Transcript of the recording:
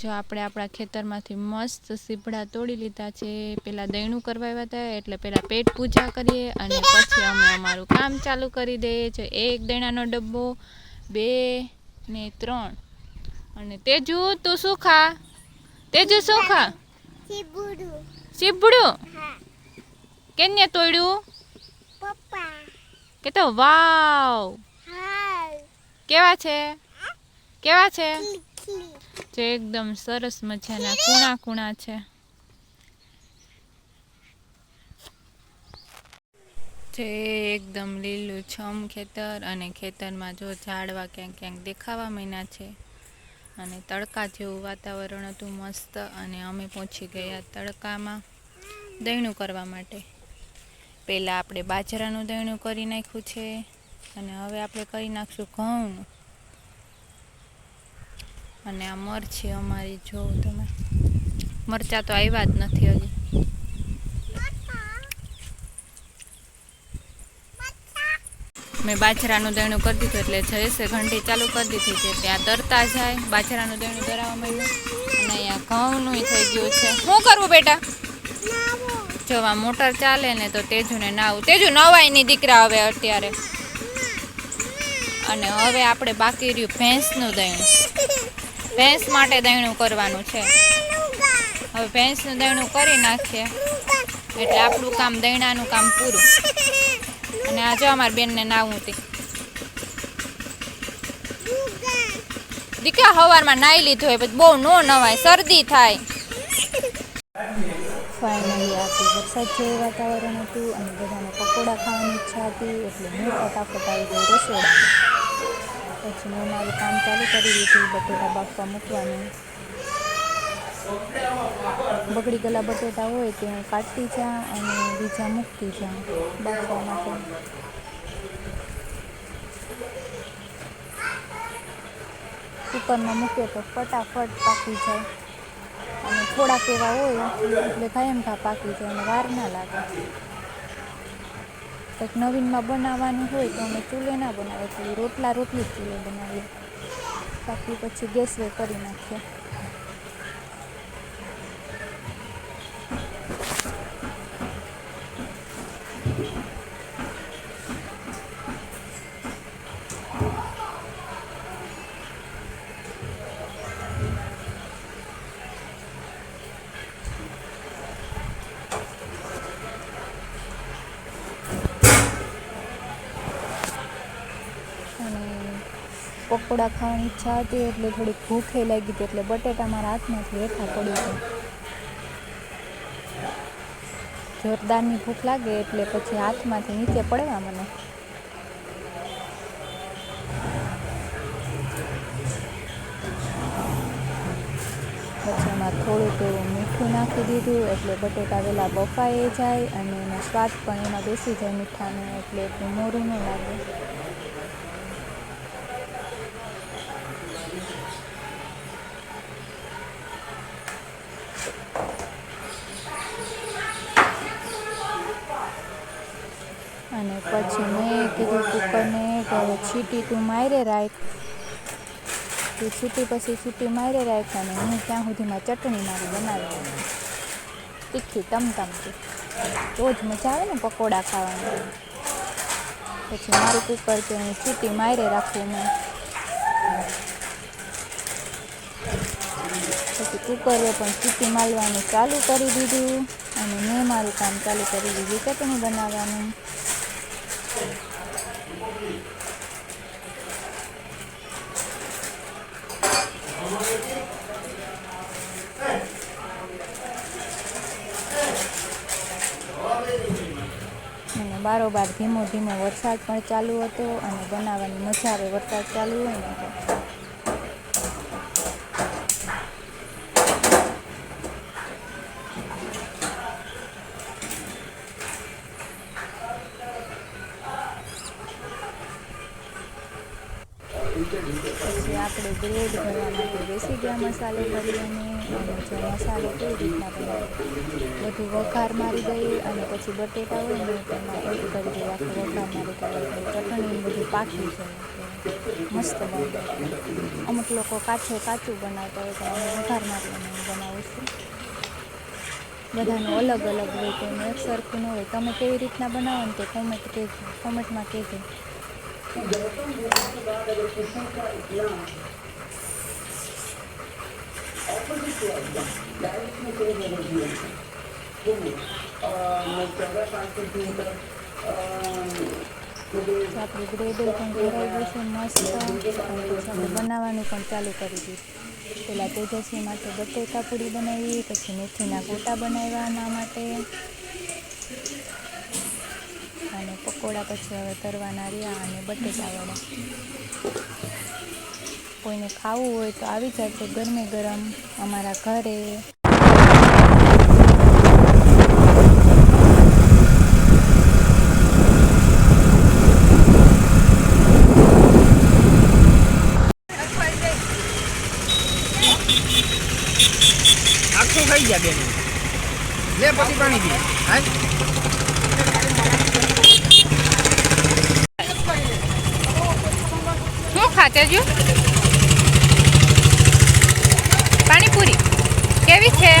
જો આપણે આપણા ખેતરમાંથી મસ્ત સીભડા તોડી લીધા છે પેલા દૈણું કરવા આવ્યા હતા એટલે પેલા પેટ પૂજા કરીએ અને પછી અમે અમારું કામ ચાલુ કરી દઈએ. જો એક દૈણાનો ડબ્બો બે ને ત્રણ. અને તેજુ તું શું ખા? તેજુ શું ખા. સીભડું કેને તોડ્યું? પપ્પા. કે તો વાવ કેવા છે? કેવા છે? જે એકદમ સરસ મજાના કૂણા કૂણા છે. જે એકદમ લીલું છમ ખેતર અને ખેતરમાં જો ઝાડવા ક્યાંક ક્યાંક દેખાવા માંડ્યા છે. અને તડકા જેવું વાતાવરણ હતું મસ્ત અને અમે પહોંચી ગયા તડકામાં દહીણું કરવા માટે. પહેલાં આપણે બાજરાનું દહીણું કરી નાખ્યું છે અને હવે આપણે કરી નાખશું ઘઉંનું. અને આ મરચી અમારી. જોવો તમે મરચા તો આવ્યા જ નથી હજી. મેં બાજરાનું દહીણું કરી દીધું એટલે જયેશે ઘંટી ચાલુ કરી દીધી છે. ત્યાં તરતા જાય, બાજરાનું દહીણું ધરાવવા માંડ્યું. અને અહીંયા ઘઉંનું થઈ ગયું છે. શું કરવું બેટા? જો આ મોટર ચાલે ને તો તેજુને નાવું. તેજુ નવાયની દીકરા હવે અત્યારે. અને હવે આપણે બાકી રહ્યું ભેંસનું દહીણું ભેંસ માટે દહીણું કરવાનું છે. હવે ભેંસનું દહીણું કરી નાખીએ. એટલે આપણું કામ દહીણાનું કામ પૂરું. અને આજે અમારી બેનને નાવું હતી દીકરા સવારમાં નાહી લીધું હોય પછી બહુ નો નવાય, શરદી થાય. ફાઇનલી આખું વરસાદ જેવું વાતાવરણ હતું અને બધાને પકોડા ખાવાની ઈચ્છા હતી, એટલે હું ફટાફટ આવી ગઈ રસોડામાં. પછી મેં મારું કામ ચાલુ કરી દીધું બટેટા બાફવા મૂકવાનું. બગડી ગયેલા બટેટા હોય તે હું કાઢતી જા અને બીજા મૂકતી જા બાફવા માટે. કુકરમાં મૂકીએ તો ફટાફટ પાકી જાય. અને થોડાક એવા હોય, એટલે કાયમ પાકી જાય અને વાર ના લાગે. કંઈક નવીનમાં બનાવવાનું હોય તો અમે ચૂલે ના બનાવીએ, ખાલી રોટલા રોટલી ચૂલે બનાવીએ. બાકી પછી ગેસ વે કરી નાખીએ. પકોડા ખાવાની ઈચ્છા હતી એટલે થોડીક ભૂખે લાગી હતી એટલે બટેટા મારા હાથમાંથી હેઠા પડી ગયા. જોરદારની ભૂખ લાગે એટલે પછી હાથમાંથી નીચે પડવા મને. પછી એમાં થોડુંક એવું મીઠું નાખી દીધું એટલે બટેટા વહેલા બફાઈ જાય અને એનો સ્વાદ પણ એમાં બેસી જાય મીઠાનો એટલું મોરું ન લાગે. અને પછી મેં કીધું કુકરને કે છીટી તું મારે રાખ. તું છીટી પછી છીટી મારે રાખ અને હું ત્યાં સુધીમાં ચટણી મારી બનાવી. તીખી ટમટમતી તો જ મજા આવે ને પકોડા ખાવાની. પછી મારું કુકર છે હું છીટી મારે રાખું મેં પછી કુકરે પણ ચીટી માલવાનું ચાલુ કરી દીધું અને મેં મારું કામ ચાલુ કરી દીધું ચટણી બનાવવાનું. બારોબાર ધીમો ધીમો વરસાદ પણ ચાલુ હતો અને બનાવવાની મજા આવે વરસાદ ચાલુ હોય ને તો પછી આપણે બ્રેડ ભરવા માટે બેસી ગયા મસાલો ભરી અને જે મસાલો કેવી રીતના બનાવ્યો બધું વઘાર મારી દઈએ અને પછી બટેટા હોય ને તેમાં એડ કરી દઈએ. આખું વઘાર મારી દઈએ. ચટણી બધું પાકી જાય. મસ્ત બને. અમુક લોકો કાચું કાચું બનાવતા હોય તો અમે વઘાર મારીને બનાવું છું બધાનું અલગ અલગ હોય કોઈનું એક સરખું ન હોય. તમે કેવી રીતના બનાવો ને તે કોમેન્ટ કહેજો. કોમેન્ટમાં કહેજો. તો આપણું ગ્રેડલ પણ ભરાઈ ગયું છે મસ્ત અને પછી આપણે બનાવવાનું પણ ચાલુ કરી દીધું પહેલાં તેજસ્વી માટે બટેકા પૂરી બનાવી પછી મેથીના ગોટા બનાવ્યા એના માટે અને પકોડા, પછી હવે તરવાના રહ્યા અને બટેટાવાળા કોઈને ખાવું હોય તો આવી જશે ગરમે ગરમ અમારા ઘરે. આખું ખાઈ ગયા બેન. લે, પછી પાણી પી. હા? ખાતે જો પાણીપુરી. કેવી છે?